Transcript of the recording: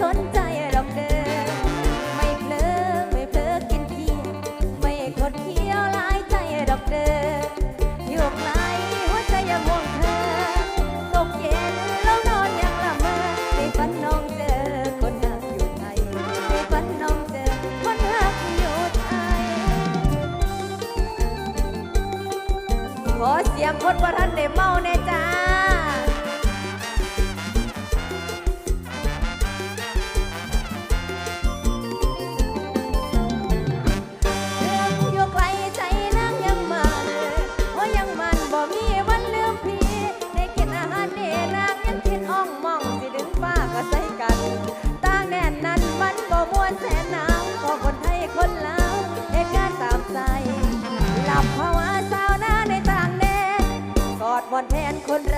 สนใจหรอเด้อไม่เพลิกไม่เพลิกกินเพียไม่คดเคี้ยวหลาใจหรอเด้ออยู่ไหนหัวใจยังห่วงเธอตกเย็นแล้วนอนยังละเมอในฝันน้องเจอคนหักอยู่ไทยในฝันน้องเจอคนหักอยู่ไทขอเสียงคนประทันได้เมาแน่จ้า อดบอนแทนคนรั